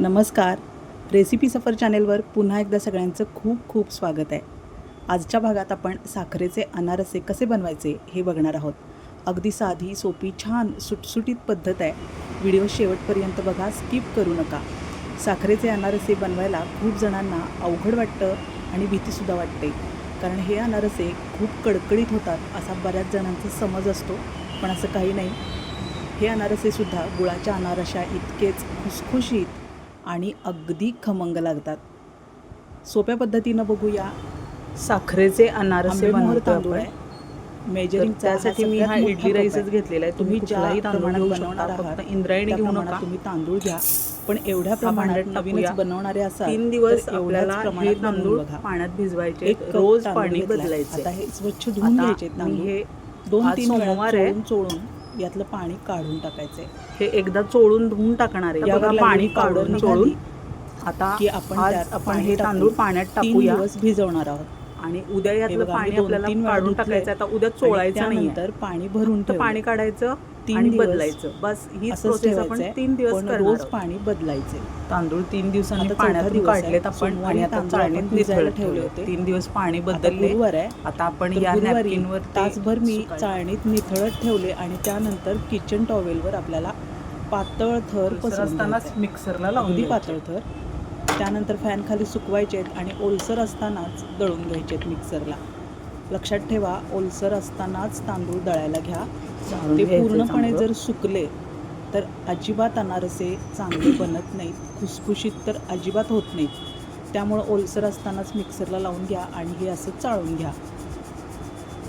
नमस्कार. रेसिपी सफर चॅनेलवर पुन्हा एकदा सगळ्यांचं खूप खूप स्वागत आहे. आजच्या भागात आपण साखरेचे अनारसे कसे बनवायचे हे बघणार आहोत. अगदी साधी सोपी छान सुटसुटीत पद्धत आहे. व्हिडिओ शेवटपर्यंत बघा स्किप करू नका. साखरेचे अनारसे बनवायला खूप जणांना अवघड वाटतं आणि भीतीसुद्धा वाटते. कारण हे अनारसे खूप कडकडीत होतात असा बऱ्याच जणांचा समज असतो पण असं काही नाही. हे अनारसेसुद्धा गुळाच्या अनारशा इतकेच खुसखुशीत आणि अगदी खमंग लागतात. सोप्या पद्धतीनं बघूया. साखरेचे अनारसे बनवतो आपण. तर त्यासाठी मी हा इडली राईसच घेतलेला आहे. तुम्ही ज्या कुठलाही तांदूळ प्रमाणात घेऊ बनवणार शकता. आहात फक्त इंद्रायणी घेऊ नका. तुम्ही तांदूळ घ्या. पण एवढ्या प्रमाणात नवीनच टाकूया. बनवणारे असाल तीन दिवस आपल्याला हे तांदूळ पाण्यात भिजवायचे एक रोज पाणी. बदलायचे आता हे स्वच्छ धुवून घ्यायचे तांदूळ. हे दोन तीन सोमवार आहे. चोळून यातलं पाणी काढून टाकायचंय. हे एकदा चोळून धुवून टाकणार आहे. यावर बघा, लागलेली पाणी powder काढून निघाली चोळून. आता की आपण आज त्यात आपण पाणी हे टाकून तांदूळ पाण्यात तीन टाकूया. दिवस भिजवणार आहोत. आणि उद्या हे यातलं बघा, पाणी दोन आपल्याला तीन वेळा काढून धुतलंय. टाकायचं आता उद्या आणि चोळायचं नाही त्यानंतर पाणी भरून फक्त पाणी काढायचं. तीन बदलायचं बस ही प्रोसेस आपण तीन दिवस रोज. पाणी बदलायचे तांदूळ तीन दिवसांनी आहे. काढलेत आपण आणि आता चाळणीत निथळत ठेवले होते. तीन दिवस पाणी बदलले आता आपण या नॅपकिनवर तासभर मी चाळणीत निथळत ठेवले आणि त्यानंतर किचन टॉवेलवर आपल्याला पातळ थर घ्यायचे. मिक्सरला लावून. पातळ थर त्यानंतर फॅन खाली सुकवायचे आणि ओलसर असतानाच दळून घ्यायचे आहेत मिक्सरला लक्षात ठेवा ओलसर असतानाच तांदूळ दळायला घ्या ते पूर्णपणे. जर सुकले तर अजिबात अनारसे चांगले बनत नाहीत. खुसखुशीत तर अजिबात होत नाहीत. त्यामुळं ओलसर असतानाच मिक्सरला लावून घ्या आणि हे असं चाळून घ्या.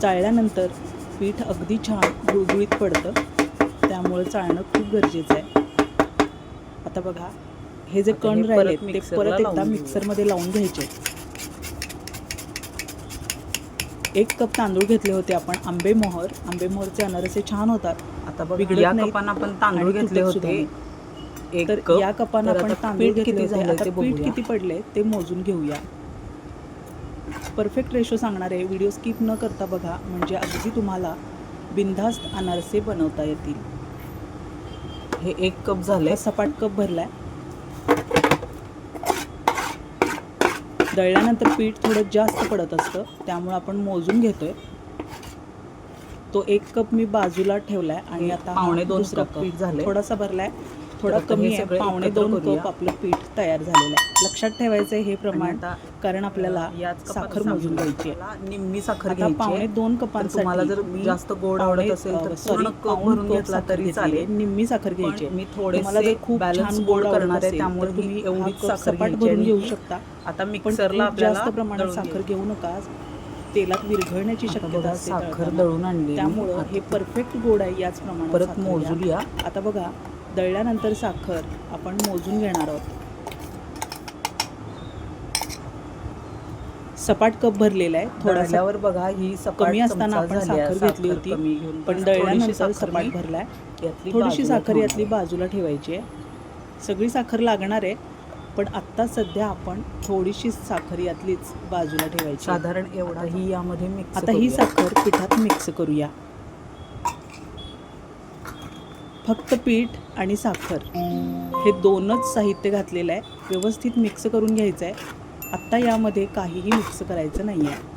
चाळल्यानंतर पीठ अगदी छान गुळगुळीत पडतं. त्यामुळं चाळणं खूप गरजेचं आहे. आता बघा हे जे कण राहिले ते परत एकदा. मिक्सरमध्ये लावून घ्यायचे एक कप तांदूळ घेतले होते आपण आंबेमोहर आंबेमोहरचे अनारसे छान होतात. आता या कपानं आपण तांदूळ घेतले होते. एक तर कप. या कपानं तर आपण आता तांदूळ पीठ घेतले किती होते आता पीठ बघूया. किती पडले ते मोजून घेऊया. परफेक्ट रेशो सांगणार आहे. व्हिडिओ स्किप न करता बघा म्हणजे अगदी तुम्हाला बिनधास्त अनारसे बनवता येतील. हे एक कप झाले. हा सपाट कप भरलाय. दळल्यानंतर पीठ थोडं जास्त पडत असतं त्यामुळे आपण मोजून घेतोय तो एक कप मी बाजूला ठेवलाय आणि हे आता पावणे दोन दुसरा कप पीठ झालंय. थोडासा भरलाय थोडा कमी आहे पावणे दोन. कप आपलं पीठ तयार झालेलं आहे लक्षात ठेवायचं आहे हे प्रमाण कारण आपल्याला साखर मोजून घ्यायची निम्मी साखर घ्यायची पावणे. दोन कपांसाठी तुम्हाला जर जास्त गोड आवडत असेल तर सॉरी, कप भरून घेतला तरी. चालेल निम्मी साखर घ्यायची. मी तुम्हाला जर थोडेसे खूप बॅलन्स छान गोड करणार आहे त्यामुळे तुम्ही साखर सपाट भरून घेऊ शकता आता पण मिक्सरला जास्त प्रमाणात साखर. घेऊ नका तेलात विरघळण्याची शक्यता साखर. दळून आणली त्यामुळं हे परफेक्ट गोड आहे याच प्रमाणात परत. मोजूया आता बघा दळल्यानंतर साखर आपण मोजून घेणार आहोत. सपाट कप भरलेला आहे थोडासा दळल्यावर बघा ही कमी असताना आपण साखर घेतली होती पण दळल्यानंतर थोडीशी साखर सपाट भरलाय. यातली थोडीशी बाजूला साखर यातली. बाजूला ठेवायची आहे. सगळी साखर लागणार आहे पण आत्ता सध्या आपण थोडीशी साखर यातलीच बाजूला ठेवायची. साधारण एवढा ही यामध्ये मिक्स आता ही साखर पिठात मिक्स करूया. फक्त पीठ आणि साखर. हे दोनच साहित्य घातलेलं आहे. व्यवस्थित मिक्स करून घ्यायचं आहे आत्ता यामध्ये काहीही मिक्स करायचं नाही आहे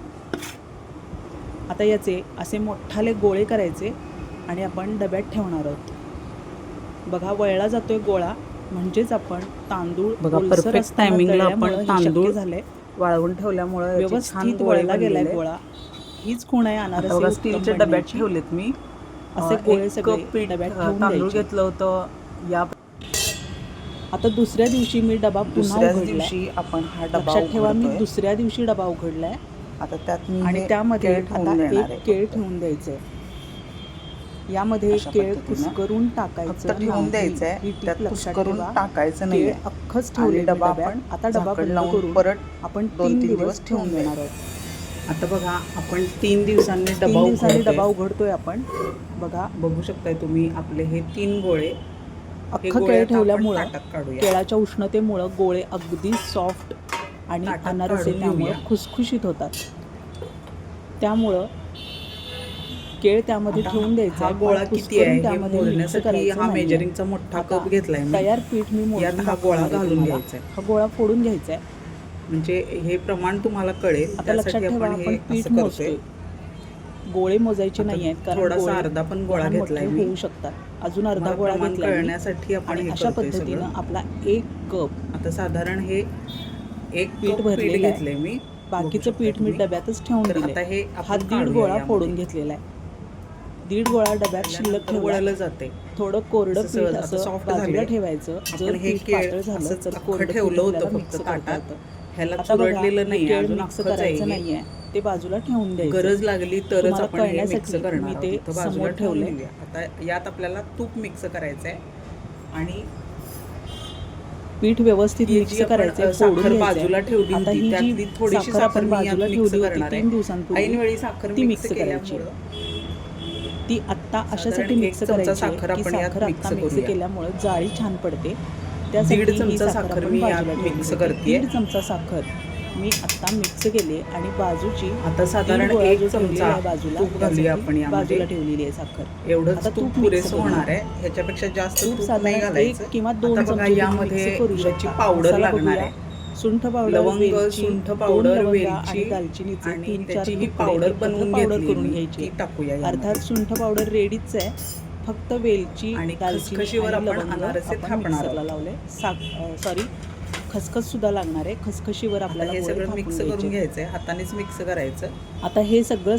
आता याचे असे मोठाले गोळे करायचे आणि आपण डब्यात ठेवणार आहोत. बघा वळला जातोय गोळा. म्हणजेच आपण तांदूळ बघा, ओलसर perfect असताना timing ला दळल्यामुळं आपण तांदूळ झालंय. वाळवून ठेवल्यामुळे व्यवस्थित वळला गेलाय. गोळा. हीच खूण आहे अनारसे स्टीलच्या डब्यात. ठेवलेत मी. असे गोळे सगळे तांदूळ. घेतलं होतं या आता दुसऱ्या दिवशी मी डबा पुन्हा दिवशी आपण हा डबा ठेवा मी. दुसऱ्या दिवशी डबा उघडलाय आता त्यात मी आणि त्यामध्ये केळ ठेवून आता देणार एक आहे. केळ ठेवून द्यायचंय यामध्ये केळ. कुस्करून टाकायचं ठेवून. द्यायचंय. टाकायचं नाही अख्खच ठेवले डबा आपण आता डबा लावून करून परत आपण दोन तीन दिवस ठेवून देणार आहोत आता बघा आपण तीन दिवसांनी तीन डबा दिवसांनी उघडतोय. डबा उघडतोय आपण बघा बघू शकताय तुम्ही आपले हे तीन गोळे हे अख्खं गोळे केळ आता आपण ठेवल्यामुळं ताटात काढूया. केळाच्या उष्णतेमुळं गोळे अगदी सॉफ्ट आणि ताटात अनारसे काढून त्यामुळं घेऊया. खुसखुशीत होतात त्यामुळं केळ त्यामध्ये आता ठेवून द्यायचा हा आहे. गोळा किती आहे हे त्यामध्ये mix मोजण्यासाठी करायचं हा नाहीये. मेजरिंगचा मोठा आता कप घेतलाय मी तयार पीठ मी यात हा दाखवणार गोळा आहे घालून तुम्हाला. घ्यायचा आहे. हा गोळा फोडून घ्यायचा आहे म्हणजे हे प्रमाण तुम्हाला कळेल आता लक्षात त्यासाठी ठेवा आपण आपण हे पीठ असं मोजतोय करतोय गोळे मोजायचे नाही आहेत कारण थोडासा गोळे अर्धा पण गोळा लहान घेतलाय मोठे मी. होऊ शकतात अजून अर्धा गोळा प्रमाण मी. कळण्यासाठी आपण आणि हे अशा करतोय पद्धतीनं सगळं. आपला एक कप आता साधारण हे एक पीठ कप पीठ भरलेलं आहे. घेतलंय मी बाकीचं बघू पीठ मी तुम्ही. डब्यातच ठेवून तर दिले आता हे हा दीड काढूया गोळा यामध्ये. फोडून घेतलेला आहे दीड गोळा डब्यात शिल्लक ठेवला वळलं जाते थोडं कोरडं असं पीठ आता असं soft बाजूला झालंय. ठेवायचं जर आपण हे पीठ केळ पातळ झालं असंच तर अख्खं कोरडं पीठ ठेवलं होतं आपल्याला फक्त mix करता ताटात. येतं. ह्याला आता बघा, चुरडलेलं हे नाही केळ अजून मिक्स अख्खंच आहे करायचं हे. नाहीये ते बाजूला ठेवून द्यायचं गरज लागली तरच तुम्हाला आपण हे मिक्स कळण्यासाठी करणार मी आहोत. ते बाजूला समोर ठेवून ठेवलंय. देऊया. आता यात आपल्याला तूप मिक्स करायचं आहे आणि पीठ व्यवस्थित ही मिक्स आपण, करायचं अ, साखर बाजूला ठेवली आता होती, ही त्यातली जी थोडीशी साखर साखर आपण मी बाजूला ठेवली होती करणार आहे. तीन दिवसांपूर्वी ऐनवेळी साखर ती मिक्स करायची. केल्यामुळं ती आत्ता अशासाठी मिक्स चमचा करायची साखर की आपण यात साखर आत्ता मिक्स करूया. केल्यामुळे जाळी छान पडते त्यासाठी दीड चमचा साखर मी होती. करतेय. दीड चमचा साखर मी आत्ता मिक्स केली आणि बाजूची आता साधारण एक चमचा आहे बाजूला आपण. बाजूला ठेवलेली आहे साखर एवढंच आता तूप पुरेसं. होणार आहे ह्याच्यापेक्षा जास्त तूप नाही एक घालायचं किंवा दोन आता चमचे यामध्ये याची. पावडर लागणार. आहे सुंठ पावडर लवंग, सुंठ पावडर, वेलची दालचिनीचे आणि तीन चार ही पावडर बनवून पावडर करून. घ्यायची टाकूया. अर्थात सुंठ पावडर रेडीच आहे फक्त वेलची आणि खसखशीवर आपण अनारसे थापणार. लावले. साक सॉरी खसखस सुद्धा लागणार आहे. खसखशीवर आपल्याला हे गोळे सगळं मिक्स घ्यायचे. करून घ्यायचंय. हातानेच मिक्स करायचं. आता हे सगळं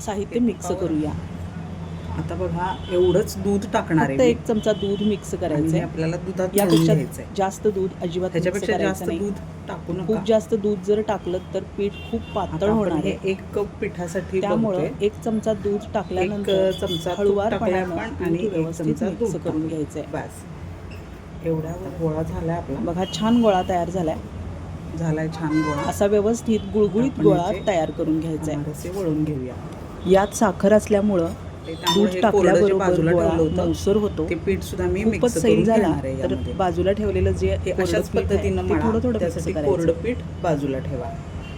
साहित्य मिक्स करूया. आता बघा एवढंच दूध टाकणार फक्त आहे एक चमचा दूध मिक्स आणि हे करायचंय आपल्याला दुधात घालून यापेक्षा जास्त दूध अजिबात त्याच्यापेक्षा करायचं जास्त नाही. दूध टाकू नका. खूप जास्त दूध जर टाकलं तर पीठ खूप आता पातळ आपण होणार हे आहे. एक कप पिठासाठी त्यामुळं बघतोय. एक चमचा दूध टाकल्यानंतर चमचा तूप हळुवारपणानं दूध आणि एक व्यवस्थित चमचा मिक्स दूध करून. घ्यायचंय. बस. एवढा गोळा झालाय आपला. बघा छान गोळा तयार झालाय. झालाय छान गोळा. असा व्यवस्थित गुळगुळीत आपण गोळा तयार करून घ्यायचा आहे अनारसे वळून घेऊया. यात साखर असल्यामुळं ते त्यामुळे दूध हे कोरडं जे टाकल्याबरोबर बाजूला ठेवलं होतं, मऊसर होतो. ते पीठ सुद्धा मी खूपच मिक्स सैल करून झाला. घेणार आहे तर यामध्ये. बाजूला ठेवलेलं जे हे कोरडं अशाच पीठ आहे, पद्धतीनं ते म्हणा थोडं थोडं मिक्स त्यासाठी करायचं. कोरडं पीठ बाजूला ठेवा.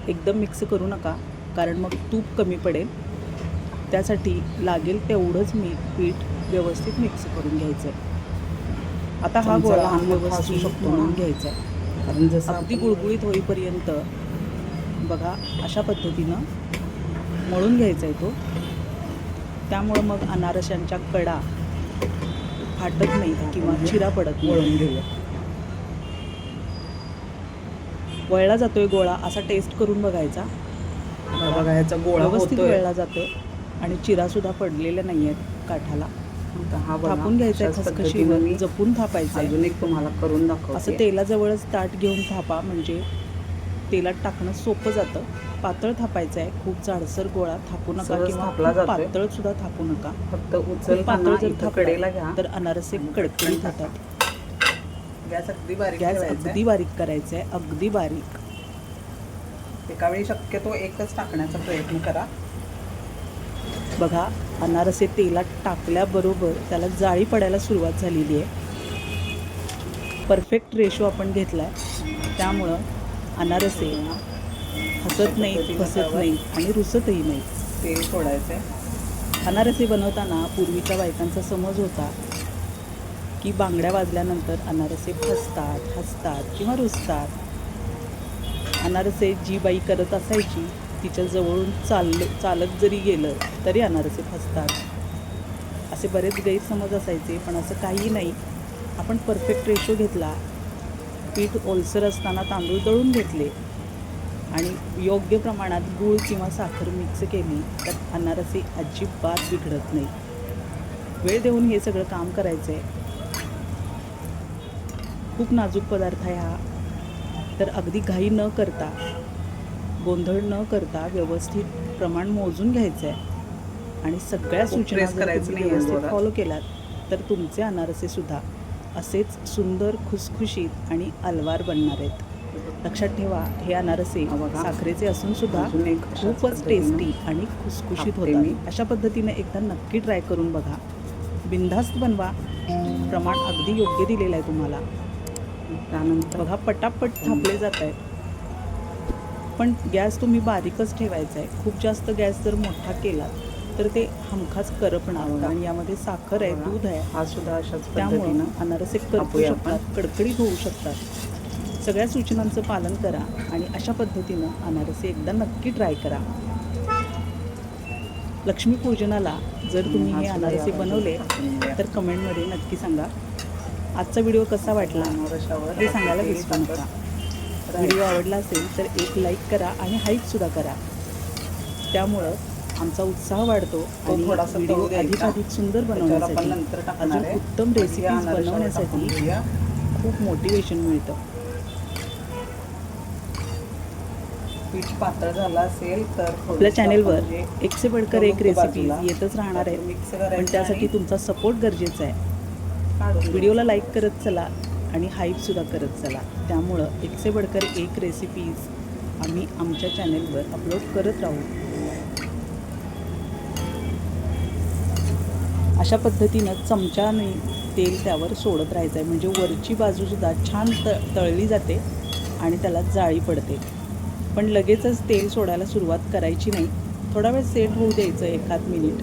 एकदम मिक्स करू नका कारण मग तूप कमी पडेल. त्यासाठी लागेल तेवढंच मी पीठ व्यवस्थित मिक्स करून घ्यायचं. आहे आता हा चमचा गोळा लहान मोठा असू व्यवस्थित शकतो ना. मळून घ्यायचा आहे. कारण जसं अगदी आपण- गुळगुळीत होईपर्यंत बघा अशा पद्धतीनं मळून घ्यायचा आहे तो. त्यामुळं मग अनारशांच्या कडा फाटत नाही किंवा चिरा पडत नाही. वळला जातोय गोळा असा टेस्ट करून बघायचा. आता बघा ह्याचा गोळा व्यवस्थित वळला जातोय. आणि चिरा सुद्धा पडलेल्या नाही आहेत काठाला हा थापून घ्यायचा खसखशीवर मी जपून थापायचं अजून एक तुम्हाला करून दाखवते. असं तेलाजवळच ताट घेऊन थापा म्हणजे तेलात टाकणं सोपं जातं. पातळ थापायचं आहे. खूप जाडसर गोळा थापू नका सहज किंवा थापला खूप जातोय. पातळ सुद्धा थापू नका. फक्त उचलताना पातळ जर इथं कडेला थापला घ्या. तर अनारसे कडकडीत होतात. गॅस अगदी बारीक गॅस ठेवायचा. अगदी बारीक करायचं आहे. अगदी बारीक. एका वेळी शक्यतो एकच टाकण्याचा प्रयत्न करा. बघा अनारसे तेलात टाकल्याबरोबर त्याला जाळी पडायला सुरुवात झालेली आहे. परफेक्ट रेशो आपण घेतला आहे त्यामुळं अनारसे हसत नाहीत फसत नाहीत आणि रुसतही नाहीत तेल सोडायचं आहे अनारसे बनवताना पूर्वीच्या बायकांचा समज होता की बांगड्या वाजल्यानंतर अनारसे फसतात हसतात किंवा रुसतात. अनारसे जी बाई करत असायची तिच्या जवळून चाललं चालत जरी गेलं तरी अनारसे फसतात. असे बरेच गैरसमज असायचे पण असं काही नाही. आपण परफेक्ट रेशो घेतला पीठ ओलसर असताना तांदूळ दळून घेतले आणि योग्य प्रमाणात गूळ किंवा साखर मिक्स केली तर अनारसे अजिबात बिघडत नाही. वेळ देऊन हे सगळं काम करायचं आहे खूप नाजूक पदार्थ आहे हा. तर अगदी घाई न करता गोंधळ न करता व्यवस्थित प्रमाण मोजून घ्यायचं आहे आणि सगळ्या सूचना व्यवस्थित. फॉलो केलात तर तुमचे अनारसे सुद्धा असेच सुंदर खुसखुशीत आणि अलवार बनणार आहेत. लक्षात ठेवा हे अनारसे बघा. साखरेचे असून सुद्धा खूपच टेस्टी आणि खुसखुशीत मी. होतात. अशा पद्धतीने एकदा नक्की ट्राय करून बघा. बिनधास्त बनवा. प्रमाण अगदी योग्य दिलेलं आहे तुम्हाला. त्यानंतर बघा पटापट थापले जात आहेत. पण गॅस तुम्ही बारीकच ठेवायचा आहे. खूप जास्त गॅस जर मोठा केला तर ते हमखास करपणार. आणि यामध्ये साखर आहे. दूध आहे. हा सुद्धा अशाच त्यामुळं पद्धतीनं अनारसे करपू शकतात कडकडीत होऊ शकतात. सगळ्या सूचनांचं पालन करा आणि अशा पद्धतीनं अनारसे एकदा नक्की ट्राय करा. लक्ष्मीपूजनाला जर तुम्ही हा हे अनारसे बनवले. तर कमेंटमध्ये नक्की सांगा. आजचा व्हिडिओ कसा वाटला? अनारशावर ते सांगायला विसरू नका. व्हिडिओ आवडला असेल तर एक लाईक करा आणि हाईकसुद्धा करा. त्यामुळं आमचा उत्साह वाढतो आणि व्हिडिओ अधिक. अधिक सुंदर बनवण्यासाठी अजून आहे. उत्तम रेसिपीज टाकून बनवण्यासाठी. खूप मोटिवेशन मिळतं पीठ पातळ झालं असेल तर आपल्या चॅनेलवर एक से बढ़कर एक बाजूला येतच राहणार आहेत करायचं पण त्यासाठी तुमचा सपोर्ट गरजेचा आहे व्हिडिओला लाईक करत चला आणि हाईपसुद्धा करत चला त्यामुळं एक से बढ़कर एक रेसिपीज आम्ही आमच्या चॅनेलवर अपलोड करत राहू अशा पद्धतीनं चमच्याने तेल त्यावर सोडत राहायचं आहे म्हणजे वरची बाजूसुद्धा छान त तळली जाते आणि त्याला जाळी पडते. पण लगेचच तेल सोडायला सुरुवात करायची नाही. थोडा वेळ सेट होऊ द्यायचं एखाद मिनिट.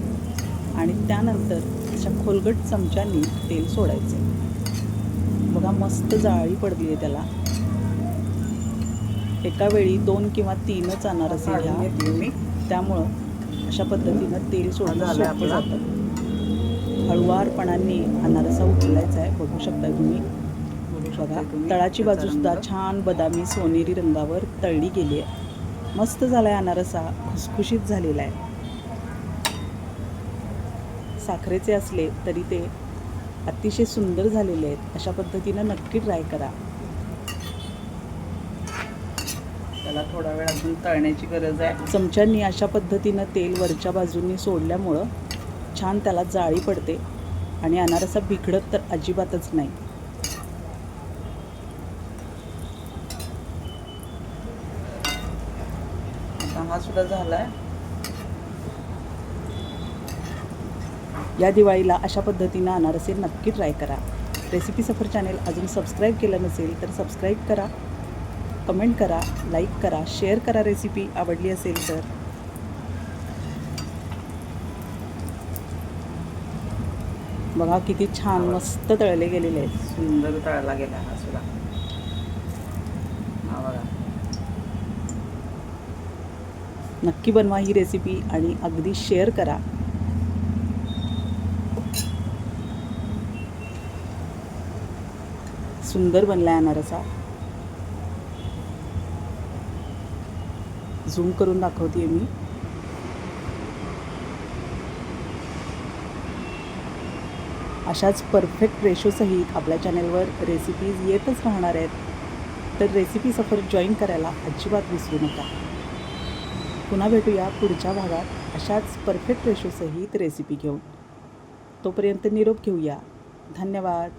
आणि त्यानंतर अशा खोलगट चमच्यानी तेल सोडायचं बघा मस्त जाळी पडली आहे त्याला. एका वेळी दोन किंवा तीनच अनारसे घ्या त्यामुळं अशा पद्धतीनं तेल सोडणं झालं सोपं. जातं. हळुवारपणाने अनारसा उचलायचा आहे. बघू शकता तुम्ही. बघू तळाची बाजूसुद्धा. छान बदामी सोनेरी रंगावर तळली गेली आहे. मस्त झाला आहे अनारसा खुसखुशीत झालेला आहे. साखरेचे असले तरी ते अतिशय सुंदर झालेले आहेत. अशा पद्धतीनं नक्की ट्राय करा. त्याला थोडा वेळ अजून तळण्याची गरज आहे. चमच्यांनी अशा पद्धतीनं तेल वरच्या बाजूनी सोडल्यामुळं छान त्याला जाळी पडते आणि अनारसा बिघडत तर अजिबातच नाही. आता हा सुद्धा झालाय. या दिवाळीला अशा पद्धतीनं अनारसे नक्की ट्राय करा. रेसिपी सफर चॅनेल अजून सबस्क्राईब केलं नसेल तर सबस्क्राईब करा कमेंट करा लाईक करा शेअर करा रेसिपी आवडली असेल तर. बघा किती छान मस्त तळले गेलेले आहेत. सुंदर तळला गेला हा सुद्धा. हा बघा. नक्की बनवा ही रेसिपी आणि अगदी शेअर करा. सुंदर बनला आहे अनारसा झूम करून दाखवते मी. अशाच परफेक्ट रेशोसहित आपल्या चॅनेलवर रेसिपीज येतच राहणार आहेत. तर रेसिपी सफर जॉईन करायला अजिबात विसरू नका. पुन्हा भेटूया पुढच्या भागात अशाच परफेक्ट रेशोसहित रेसिपी घेऊन. तोपर्यंत निरोप घेऊया. धन्यवाद.